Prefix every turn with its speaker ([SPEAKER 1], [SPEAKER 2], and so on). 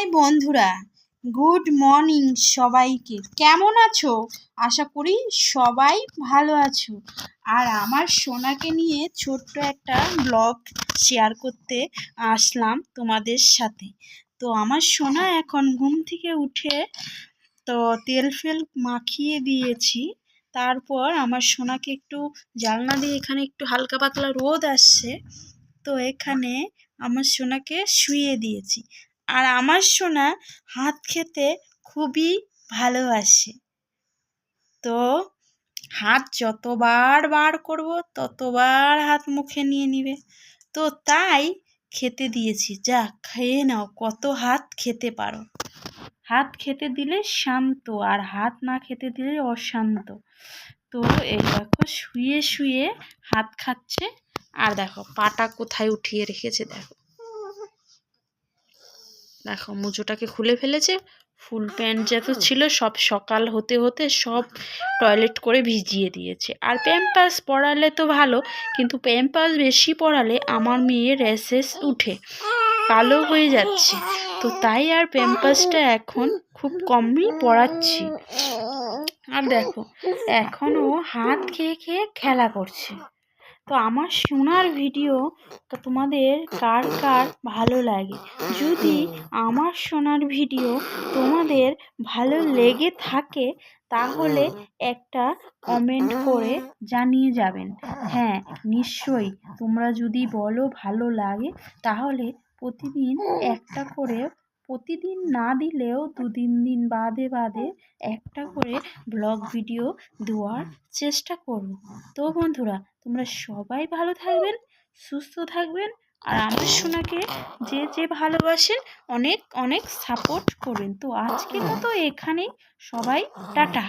[SPEAKER 1] High বন্ধুরা, good morning সবাইকে। কেমন আছো? আশা করি সবাই ভালো আছো। আর আমার সোনাকে নিয়ে ছোট্ট একটা ব্লগ শেয়ার করতে আসলাম তোমাদের সাথে। তো আমার সোনা এখন ঘুম থেকে উঠে তো তেল ফেল মাখিয়ে দিয়েছি। তারপর আমার সোনাকে একটু জানলা দিয়ে এখানে একটু হালকা পাতলা রোদ আসছে। তো এখানে আমার সোনাকে শুইয়ে দিয়েছি। আর আমার সোনা হাত খেতে খুবই ভালোবাসে। তো হাত যতবার বার করব, ততবার হাত মুখে নিয়ে নিবে। তো তাই খেতে দিয়েছি। যা, খেয়ে নাও, কত হাত খেতে পারো। হাত খেতে দিলে শান্ত আর হাত না খেতে দিলে অশান্ত। তো এই দেখো, শুয়ে শুয়ে হাত খাচ্ছে। আর দেখো, পাটা কোথায় উঠিয়ে রেখেছে, দেখো। দেখো মুজোটাকে খুলে ফেলেছে ফুল প্যান্ট যত ছিল সব সকাল হতে হতে সব টয়লেট করে ভিজিয়ে দিয়েছে। আর প্যাম্পাস পড়ালে তো ভালো কিন্তু প্যাম্পাস বেশি পড়ালে আমার মেয়ের র্যাশেস উঠে কালো হয়ে যাচ্ছে। তো তাই আর প্যাম্পাসটা এখন খুব কমই পড়াচ্ছি আর দেখো এখনও হাত খেয়ে খেয়ে খেলা করছে। তো আমার শোনার ভিডিও তো তোমাদের কার কার ভালো লাগে? যদি আমার শোনার ভিডিও তোমাদের ভালো লেগে থাকে, তাহলে একটা কমেন্ট করে জানিয়ে যাবেন। হ্যাঁ নিশ্চয়ই। তোমরা যদি বলো ভালো লাগে, তাহলে প্রতিদিন একটা করে প্রতিদিন না দিলেও দু তিন দিন বাদে বাদে একটা করে ব্লগ ভিডিও দেওয়ার চেষ্টা করব। তো বন্ধুরা, তোমরা সবাই ভালো থাকবেন, সুস্থ থাকবেন আর আমার সোনাকে যে যে ভালোবাসেন অনেক অনেক সাপোর্ট করবেন। তো আজকের মতো এখানেই সবাই টাটা।